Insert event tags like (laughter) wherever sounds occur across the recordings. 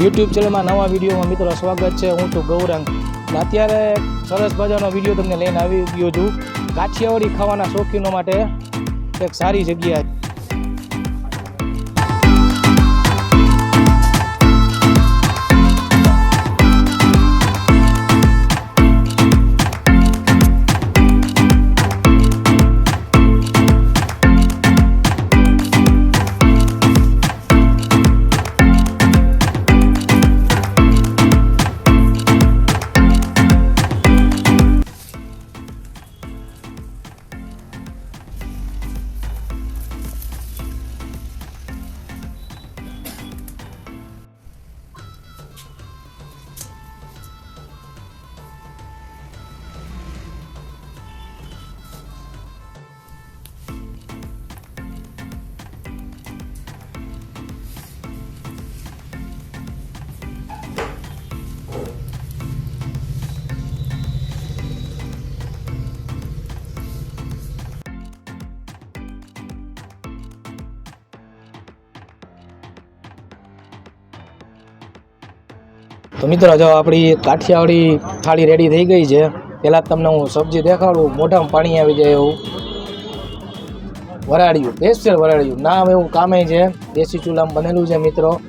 YouTube ચેનલમાં નવા વિડીયોમાં મિત્રો સ્વાગત છે. હું છું ગૌરંગ. અત્યારે સરસ મજાનો વીડિયો તમને લઈને આવી ગયો છું. કાઠિયાવાડી ખાવાના શોખીનો માટે એક સારી જગ્યા તો મિત્રો, જો આપણી કાઠિયાવાડી થાળી રેડી થઈ ગઈ છે, પહેલાં તમને હું સબ્જી દેખાડું. મોઢામાં પાણી આવી જાય એવું. વરાળ્યું સ્પેશિયલ વરાળ્યું. નામ એવું કામે છે. દેશી ચૂલામાં બનેલું છે, મિત્રો.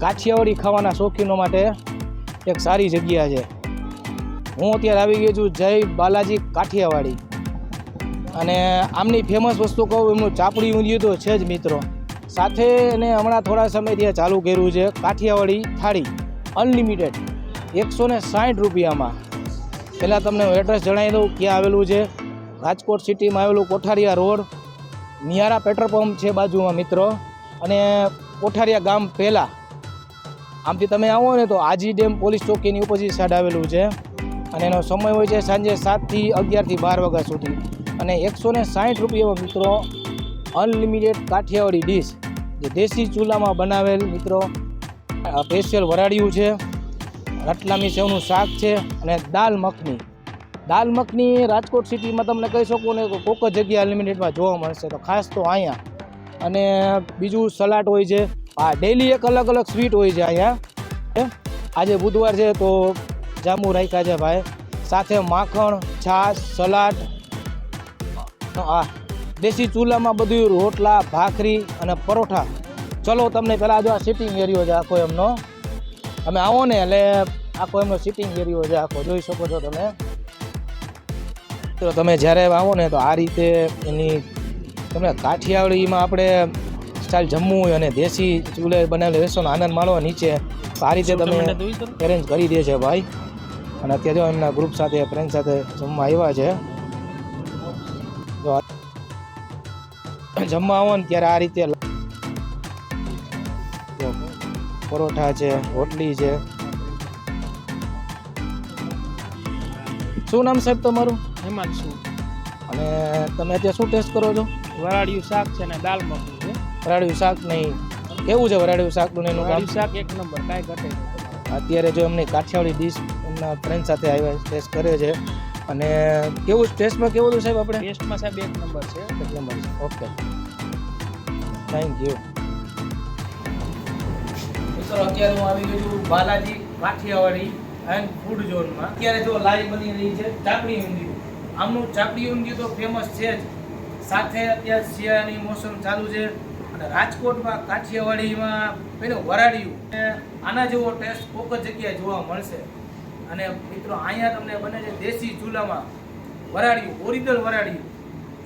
કાઠિયાવાડી ખાવાના શોખીનો માટે એક સારી જગ્યા છે. હું અત્યારે આવી ગયો છું જય બાલાજી કાઠિયાવાડી. અને આમની ફેમસ વસ્તુ કહું, એમનું ચાપડી ઊંધિયું તો છે જ મિત્રો. સાથે એને હમણાં થોડા સમયથી ચાલુ કર્યું છે, કાઠિયાવાડી થાળી, અનલિમિટેડ, એકસો ને સાઠ રૂપિયામાં. પહેલાં તમને હું એડ્રેસ જણાવી દઉં, ક્યાં આવેલું છે. રાજકોટ સિટીમાં આવેલું Kothariya road Nayara petrol pump છે બાજુમાં મિત્રો. અને કોઠારિયા ગામ પહેલાં આમથી તમે આવો ને તો આજી ડેમ પોલીસ ચોકીની ઓપોઝિટ સાઈડ આવેલું છે. અને એનો સમય હોય છે સાંજે સાતથી અગિયારથી બાર વાગ્યા સુધી. અને એકસો ને સાઠ રૂપિયામાં મિત્રો અનલિમિટેડ કાઠિયાવાડી ડીશ જે દેશી ચૂલામાં બનાવેલ મિત્રો સ્પેશિયલ વરાળિયું છે રટલામી સેવનું શાક છે અને દાલ મખની. દાલ મખની રાજકોટ સિટીમાં તમને કહી શકું ને કોક જ જગ્યા અનલિમિટેડમાં જોવા મળશે. તો ખાસ તો અહીંયા. અને બીજું સલાડ હોય છે હા ડેલી એક અલગ અલગ સ્વીટ હોય છે અહીંયા? આજે બુધવાર છે તો જાંબુ રાખ્યા છે ભાઈ. સાથે માખણ, છાશ, સલાડ હા દેશી ચૂલામાં બધું રોટલા, ભાખરી અને પરોઠા. ચલો તમને પહેલાં જો આ સિટિંગ એરિયો છે આખો એમનો. તમે આવો ને, એટલે આખો એમનો સિટિંગ એરિયો છે આખો. જોઈ શકો છો તમે. તો તમે જ્યારે આવો ને, તો આ રીતે એની તમને કાઠિયાવાડીમાં આપણે સ્ટાઇલ જમવું હોય અને દેશી ચૂલે બનાવેલી રેસ્ટોરન્ટ આનંદ માણવા નીચે. આ રીતે તમે એરેન્જ કરી દે છે ભાઈ. અને અત્યારે જો એમના ગ્રુપ સાથે ફ્રેન્ડ સાથે જમવા આવ્યા છે. જમવા આવો ને ત્યારે આ રીતે પરોઠા છે રોટલી છે. શું નામ સાહેબ તમારું? હિમાંશુ. અને તમે અત્યારે શું ટેસ્ટ કરો છો? વરાળિયું શાક છે ને દાલ મખની વરાળિયું શાક નહીં. કેવું છે વરાળ્યું શાકનું ને એનું કામ શાક એક નંબર કાંઈ ઘટે અત્યારે જો એમની કાઠિયાવાડી ડીશ એમના ફ્રેન્ડ સાથે આવ્યા ટેસ્ટ કરે છે. અને કેવું ટેસ્ટમાં કેવું હતું સાહેબ આપણે? ટેસ્ટમાં સાહેબ એક નંબર છે. એક નંબર છે. ઓકે. થેન્ક યુ મિત્રો અત્યારે હું આવી ગયો છું બાલાજી કાઠિયાવાડી એન્ડ ફૂડ ઝોનમાં અત્યારે જો લાઈવ બની રહી છે ચાપડી ઊંધિયું. આમનું ચાપડી ઊંધિયું તો ફેમસ છે જ. સાથે અત્યારે શિયાળાની મોસમ ચાલુ છે. રાજકોટમાં, કાઠિયાવાડીમાં પેલું વરાડિયું અને આના જેવો ટેસ્ટ કોક જ જગ્યાએ જોવા મળશે. અને મિત્રો, અહીંયા તમને બને છે દેશી ચૂલામાં વરાડિયું ઓરિજિનલ વરાડિયું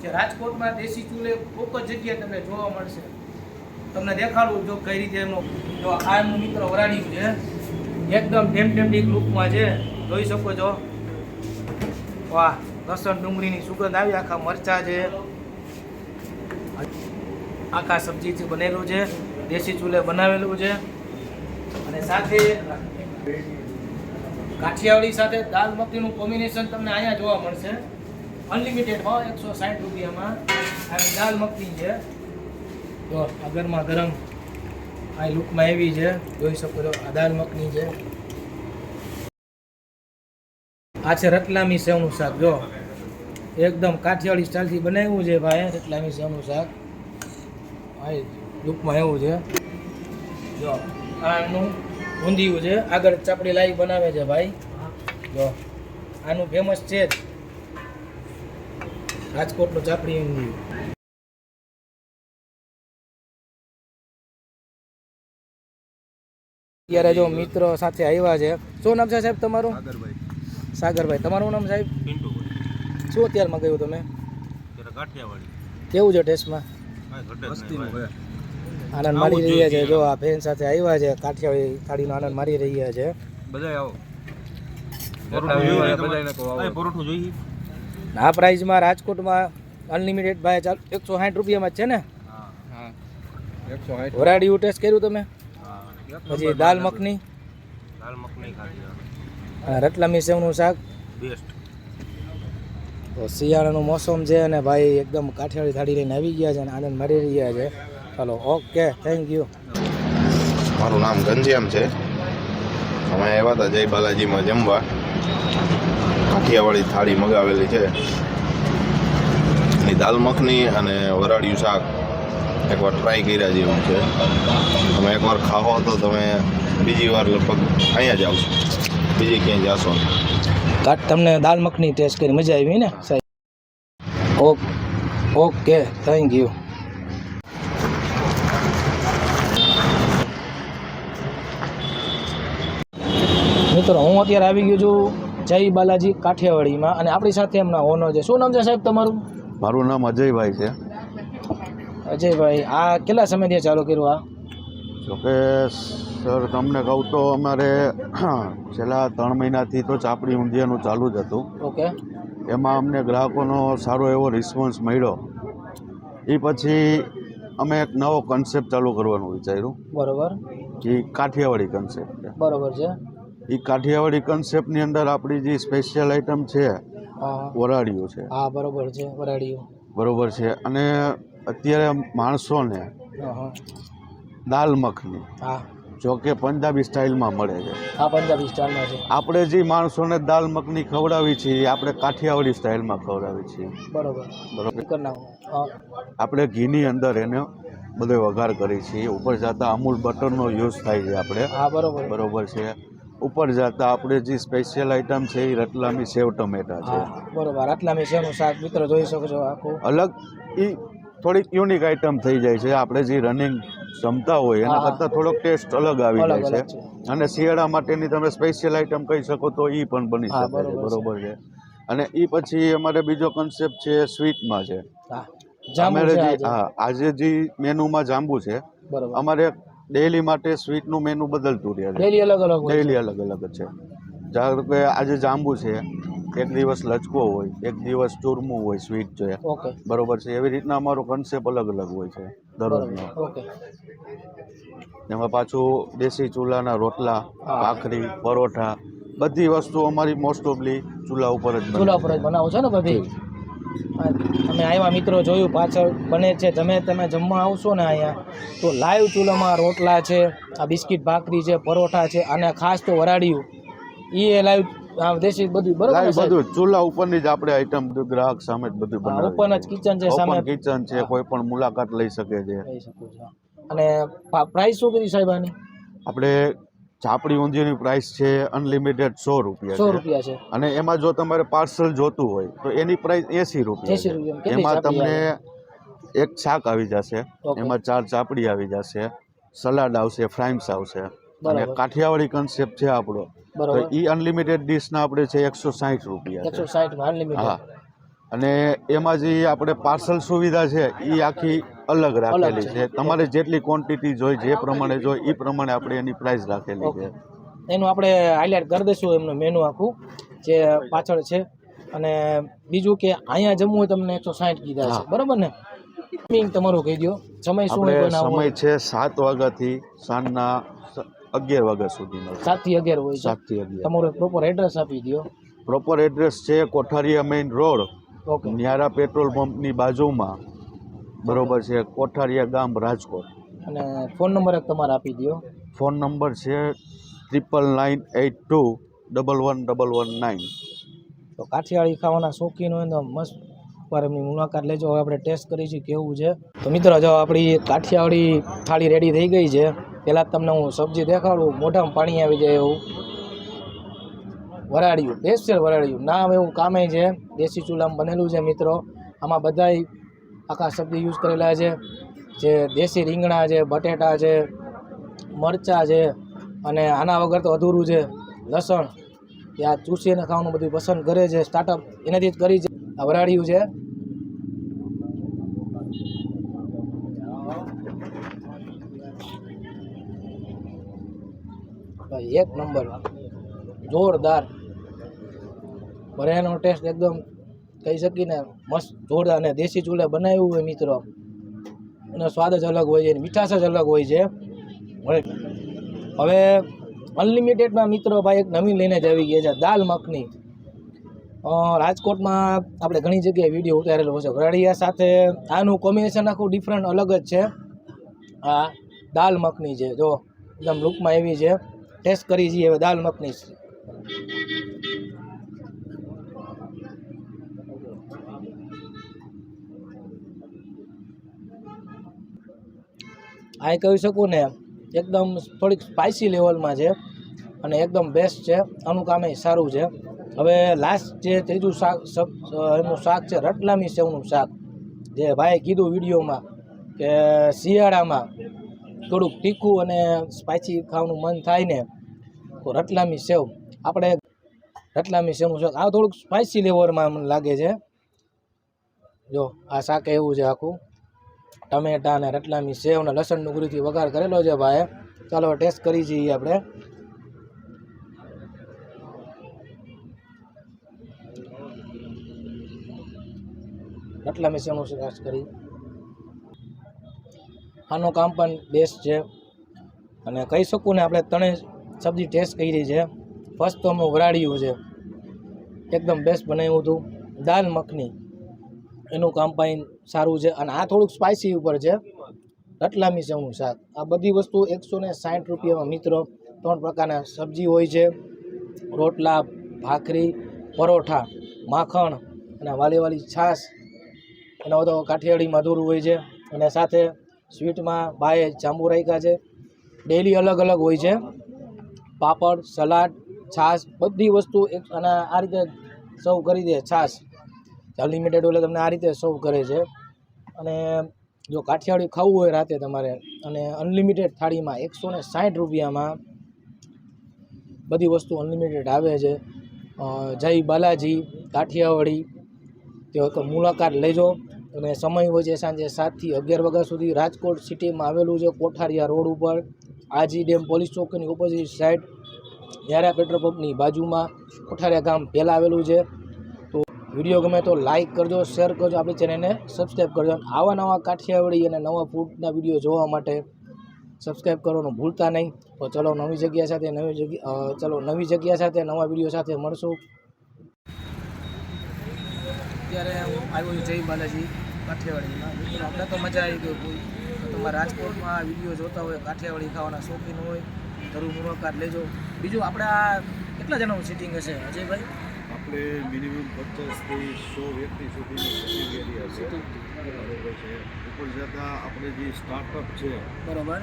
જે રાજકોટમાં દેશી ચૂલે કોક જ જગ્યાએ તમને જોવા મળશે. તમને દેખાડું જો કઈ રીતે એનો, જો આ એમનું મિત્ર વરાડિયું છે. એકદમ ટેમ્પટેમ્ટિક લુકમાં છે. જોઈ શકો છો. વાહ, લસણ ડુંગળીની સુગંધ આવી, આખા મરચા છે. આખા સબ્જીથી બનેલું છે, દેશી ચૂલે બનાવેલું છે. અને સાથે કાઠિયાવાડી સાથે દાલ મખનીનું કોમ્બિનેશન તમને અહીંયા જોવા મળશે. અનલિમિટેડમાં એકસો સાઠ રૂપિયામાં. આવી દાલ મખની છે. જો આ ગરમા ગરમ આ લુકમાં એવી છે. જોઈ શકો છો, આ દાલ મખની છે. આ છે રતલામી સેવનું શાક. જો, એકદમ કાઠિયાવાડી સ્ટાઇલથી બનાવ્યું છે ભાઈ, રતલામી સેવનું શાક. આ લુકમાં એવું છે. જો આ એમનું ઊંધિયું છે. આગળ ચાપડી લાઈ બનાવે છે ભાઈ. જો આનું ફેમસ છે જ. રાજકોટનું ચાપડી ઊંધિયું. અત્યારે જો મિત્રો સાથે આવ્યા છે. શું નામ છે સાહેબ તમારું? સાગરભાઈ. તમારું નામ સાહેબ? શું અત્યારમાં ગયું તમે? કાઠિયાવાડી કેવું છે ટેસ્ટમાં? આનંદ મારી રહ્યા છે. જો આ ફેન સાથે આવ્યા છે કાઠિયાવાડી થાળીનો આનંદ મારી રહ્યા છે. બધાય આવો. આ પરોઠું જોઈએ આ પ્રાઇઝમાં રાજકોટમાં અનલિમિટેડ ભાઈ ચાલ એકસો સાઠ રૂપિયામાં જ છે ને? હા. એકસો ટેસ્ટ કર્યું તમે? પછી દાલ મખની? દાલ મખની ખાધી. રતલામી સેવનું શાક? બેસ્ટ. તો શિયાળાનું મોસમ છે અને ભાઈ એકદમ કાઠિયાવાડી થાળી લઈને આવી ગયા છે અને આનંદ મારી રહ્યા છે. ચાલો, ઓકે થેન્ક યુ મારું નામ ઘનશ્યામ છે. અમે આવ્યા હતા જય બાલાજીમાં જમવા. કાઠિયાવાડી થાળી મગાવેલી છે. એની દાલ મખની અને વરાળિયું શાક. એકવાર ટ્રાય કર્યા જેવું છે. તમે એકવાર ખાવો તો તમે બીજી વાર લગભગ અહીંયા જ આવશો. બીજી ક્યાંય જાશો. કાટ તમને દાલ મખની ટેસ્ટ કરી મજા આવી ને? સાહેબ. ઓકે ઓકે થેન્ક યુ મિત્રો હું અત્યારે આવી ગયો છું જય બાલાજી કાઠિયાવાડીમાં અને આપણી સાથે એમના ઓનર છે. શું નામ છે સાહેબ તમારું? મારું નામ અજયભાઈ છે. અજયભાઈ આ કેટલા સમયથી ચાલુ કર્યું આ? જોકે સર તમને કહું તો અમારે (clears throat) છેલ્લા ત્રણ મહિનાથી તો ચાપડી ઊંધિયાનું ચાલુ જ હતું. ઓકે. એમાં અમને ગ્રાહકોનો સારો એવો રિસ્પોન્સ મળ્યો. એ પછી અમે એક નવો કન્સેપ્ટ ચાલુ કરવાનું વિચાર્યું. બરોબર. એ કાઠિયાવાડી કન્સેપ્ટ છે. બરોબર છે. એ કાઠિયાવાડી કન્સેપ્ટની અંદર આપણી જે સ્પેશિયલ આઇટમ છે વરાળીઓ છે. હા બરોબર છે વરાળીઓ. બરોબર છે. અને અત્યારે માણસોને દાલ મખની. હા. જો કે પંજાબી સ્ટાઇલમાં મળે છે. આ પંજાબી સ્ટાઇલમાં છે. આપણે જે માણસોને દાલ મખની ખવડાવી છીએ એ આપણે કાઠિયાવાડી સ્ટાઇલમાં ખવડાવી છીએ. બરોબર. બરોબર. હા. આપણે ઘીની અંદર એને બધો વઘાર કરી છીએ. ઉપર જતા અમૂલ બટરનો યુઝ થાય છે આપણે. હા બરોબર. બરોબર છે. ઉપર જતા આપણે જે સ્પેશિયલ આઇટમ છે એ રતલામી સેવ ટમેટા છે. હા બરોબર. રતલામી મેં શાક મિત્રો જોઈ શકો છો આખું. અલગ એ થોડીક યુનિક આઇટમ થઈ જાય છે. આપણે જે રનિંગ ક્ષમતા હોય એના કરતાં થોડોક ટેસ્ટ અલગ આવી જાય છે. અને શિયાળા માટેની તમે સ્પેશિયલ આઇટમ કહી શકો તો એ પણ બની શકે છે બરોબર છે. અને એ પછી અમારે બીજો કન્સેપ્ટ છે સ્વીટમાં છે. હા અમારે જે આજે. હા આજે જે મેનુમાં જાંબુ છે અમારે ડેલી માટે સ્વીટનું મેનુ બદલતું રહે છે. ડેલી અલગ અલગ ડેલી અલગ અલગ છે. ધારો કે આજે જાંબુ છે એક દિવસ લચકો હોય એક દિવસ ચૂરમું હોય સ્વીટ છે. બરોબર છે. એવી રીતના અમારો કન્સેપ્ટ અલગ અલગ હોય છે દરરોજનો. એમાં પાછું દેશી ચૂલાના રોટલા ભાખરી પરોઠા બધી વસ્તુ અમારી મોસ્ટ ઓફલી ચૂલા ઉપર જ ચૂલા ઉપર જ બનાવો છો ને બધી અમે આવ્યા મિત્રો જોયું પાછળ બને છે તમે તમે જમવા આવશો ને અહીંયા તો લાઈવ ચૂલામાં રોટલા છે આ બિસ્કિટ ભાખરી છે પરોઠા છે અને ખાસ તો વરાડિયું એ લાઈવ દેશી બધું બરોબર? બધું ચૂલા ઉપરની જ આપણે આઈટમ ગ્રાહક સામે જ બધું બનાવે ઓપન જ કિચન છે સામે કિચન છે કોઈ પણ મુલાકાત લઈ શકે છે. અને પ્રાઇસ શું કરી સાહેબ આની? આપણે ચાપડી ઊંધિયાની પ્રાઇસ છે અનલિમિટેડ સો રૂપિયા સો રૂપિયા છે. અને એમાં જો તમારે પાર્સલ જોતું હોય તો એની પ્રાઇસ એસી 80 રૂપિયા એમાં. તમને એક શાક આવી જશે એમાં ચાર ચાપડી આવી જશે સલાડ આવશે ફ્રાઇમ્સ આવશે. અને કાઠિયાવાડી કન્સેપ્ટ છે આપણો. બરોબર. એ અનલિમિટેડ ડીશના આપણે છે એકસો સાહીઠ રૂપિયા એકસો હા. અને એમાં જે આપણે પાર્સલ સુવિધા છે એ આખી અલગ રાખેલી છે. તમારે જેટલી ક્વોન્ટિટી જોઈ જે પ્રમાણે જોઈ એ પ્રમાણે આપણે એની પ્રાઇસ રાખેલી છે. એનું આપણે હાઇલાઇટ કરી દઈશું એમનું મેનુ આખું જે પાછળ છે. અને બીજું કે અહીંયા જમવું હોય તમને એકસો સાઠ કીધા છે. બરાબર ને? ટાઈમિંગ તમારું કહી દો સમય શું સમય છે સાત વાગ્યાથી સાંજના અગિયાર વાગ્યા સુધીનો સાતથી અગિયાર હોય સાતથી અગિયાર. તમારું પ્રોપર એડ્રેસ આપી દો પ્રોપર એડ્રેસ છે Kothariya main road okay Nayara petrol પંપની બાજુમાં. બરોબર છે કોઠારીયા ગામ રાજકોટ. અને ફોન નંબર એક તમારે આપી દો ફોન નંબર છે triple nine eight two double one double one nine તો કાઠિયાવાડી ખાવાના શોખીન હોય તો મસ્ત એકવાર એમની મુલાકાત લેજો. હવે આપણે ટેસ્ટ કરીશું કેવું છે. તો મિત્રો જો આપણી કાઠિયાવાડી થાળી રેડી થઈ ગઈ છે. પહેલાં તમને હું સબ્જી દેખાડું, મોઢામાં પાણી આવી જાય એવું. વરાળિયું સ્પેશિયલ વરાળિયું. નામ એવું કામે છે, દેશી ચૂલામાં બનેલું છે મિત્રો. આમાં બધાય આખા સબ્જી યુઝ કરેલા છે. જે દેશી રીંગણા છે, બટેટા છે, મરચાં છે, અને આના વગર તો અધૂરું છે. લસણ ત્યાં ચૂસીને ખાવાનું બધું પસંદ કરે છે સ્ટાર્ટઅપ એનાથી જ કરી છે. વરાળિયું છે ભાઈ એક નંબર. જોરદાર. ભરેનો ટેસ્ટ એકદમ કહી શકીને મસ્ત જોરદાર અને દેશી ચૂલે બનાવ્યું હોય મિત્રો. એનો સ્વાદ જ અલગ હોય છે, મીઠાશ જ અલગ હોય છે. હવે- હવે અનલિમિટેડમાં મિત્રો ભાઈ એક નવી લઈને જ આવી ગયા છે, દાલ મખની. રાજકોટમાં આપણે ઘણી જગ્યાએ વીડિયો ઉતારેલો છે. વરાળિયા સાથે આનું કોમ્બિનેશન આખું ડિફરન્ટ અલગ જ છે. આ દાલ મખની છે, જો, એકદમ લુકમાં એવી છે. ટેસ્ટ કરી છીએ, હવે દાલ મખની આ કહી શકું ને, એકદમ થોડીક સ્પાઇસી લેવલમાં છે અને એકદમ બેસ્ટ છે, આનું કામ સારું છે. હવે લાસ્ટ જે ત્રીજું શાક એનું શાક છે રટલામી સેવનું શાક. જે ભાઈએ કીધું વિડીયોમાં કે શિયાળામાં થોડુંક તીખું અને સ્પાઇસી ખાવાનું મન થાય ને, તો રતલામી સેવ. આપણે રતલામી સેવનું શાક, આ થોડુંક સ્પાઇસી લેવલમાં મને લાગે છે. જો, આ શાક એવું છે આખું. ટમેટા અને રતલામી સેવ અને લસણ ડુંગળીથી વઘાર કરેલો છે ભાઈ. ચાલો, ટેસ્ટ કરી જઈએ આપણે. રતલામી સેવનું શાક કરી. આનું કામ પણ બેસ્ટ છે. અને કહી શકું ને આપણે ત્રણેય સબ્જી ટેસ્ટ કરી છે. ફર્સ્ટ તો અમે વરાળ્યું છે. એકદમ બેસ્ટ બનાવ્યું હતું. દાલ મખની. એનું કામ્પાઈન સારું છે. અને આ થોડુંક સ્પાઇસી ઉપર છે. રતલામી સેવનું શાક. આ બધી વસ્તુ એકસો ને સાઠ રૂપિયામાં મિત્રો. ત્રણ પ્રકારના સબ્જી હોય છે. રોટલા, ભાખરી, પરોઠા, માખણ અને વાલી છાશ. એના બધો કાઠિયાવાડી મધુર હોય છે. અને સાથે સ્વીટમાં બાએ જાંબુ રાખ્યા છે. ડેલી અલગ અલગ હોય છે. પાપડ, સલાડ, છાશ, બધી વસ્તુ એક અને આ રીતે સર્વ કરી દે છાશ. અનલિમિટેડ એટલે તમને આ રીતે સર્વ કરે છે. અને જો કાઠિયાવાડી ખાવું હોય રાતે તમારે અને અનલિમિટેડ થાળીમાં એકસો ને સાઠ રૂપિયામાં બધી વસ્તુ અનલિમિટેડ આવે છે. જય બાલાજી, કાઠિયાવાડી તે એક મુલાકાત લેજો. અને સમય હોય છે સાંજે સાતથી અગિયાર વાગ્યા સુધી રાજકોટ સિટીમાં આવેલું છે કોઠારિયા રોડ ઉપર. આજી ડેમ પોલીસ ચોકીની ઓપોઝિટ સાઈડ યારા પેટ્રોલ પંપની બાજુમાં કોઠારિયા ગામ પહેલાં આવેલું છે. તો વીડિયો ગમે તો લાઇક કરજો શેર કરજો, આપણી ચેનલને સબસ્ક્રાઈબ કરજો. આવા નવા કાઠિયાવાડી અને નવા ફૂડના વીડિયો જોવા માટે સબસ્ક્રાઈબ કરવાનું ભૂલતા નહીં. તો ચલો નવી જગ્યા સાથે નવી જગ્યા ચલો નવી જગ્યા સાથે નવા વીડિયો સાથે મળશું. અત્યારે હું આવ્યો છું જય બાલાજી કાઠિયાવાડીમાં. અમને તો મજા આવી ગઈ કોઈ. તમારા રાજકોટમાં વીડિયો જોતા હોય કાઠિયાવાડી ખાવાના શોખીન હોય જરૂર મુલાકાત લેજો. બીજું આપણે આ કેટલા જણાનું સિટિંગ હશે અજયભાઈ? આપણે મિનિમમ પચાસથી સો વ્યક્તિ સુધીની સિટિંગ એરિયા છે. ઉપર જતાં આપણે જે સ્ટાર્ટઅપ છે બરોબર.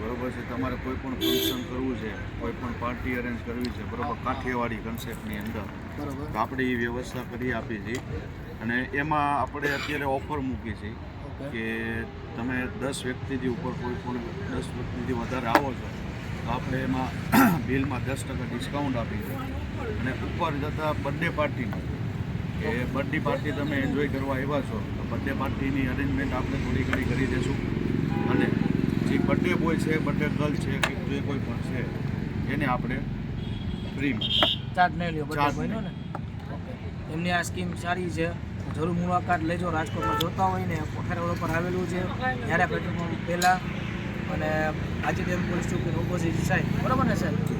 બરોબર છે તમારે કોઈ પણ ફંક્શન કરવું છે કોઈ પણ પાર્ટી અરેન્જ કરવી છે બરોબર કાઠિયાવાડી કન્સેપ્ટની અંદર. બરોબર. તો આપણે એ વ્યવસ્થા કરી આપી છે. અને એમાં આપણે અત્યારે ઓફર મૂકી છે કે તમે દસ વ્યક્તિથી ઉપર કોઈ પણ દસ વ્યક્તિથી વધારે આવો છો તો આપણે એમાં (clears throat) બિલમાં દસ ટકા ડિસ્કાઉન્ટ આપી છે. અને ઉપર જતાં બર્થડે પાર્ટીમાં કે બર્થડે પાર્ટી તમે એન્જોય કરવા આવ્યા છો તો બર્થડે પાર્ટીની અરેન્જમેન્ટ આપણે થોડી ઘણી કરી દઈશું. અને જે બર્થડે બોય છે બર્થડે ગર્લ છે કે જે કોઈ પણ છે એને આપણે ફ્રીમાં ચાર્જ નહીં લ્યો બધા ચાર્જ ભાઈનો ને એમની આ સ્કીમ સારી છે? જરૂર મુલાકાત લેજો રાજકોટમાં. જોતા હોય ને કોઠારી રોડ પર આવેલું છે જ્યારે પેટ્રોલ પંપ પહેલાં. અને આજે પોલીસ ચોકી ઓપોઝિટ સાહેબ બરાબર ને, સાહેબ?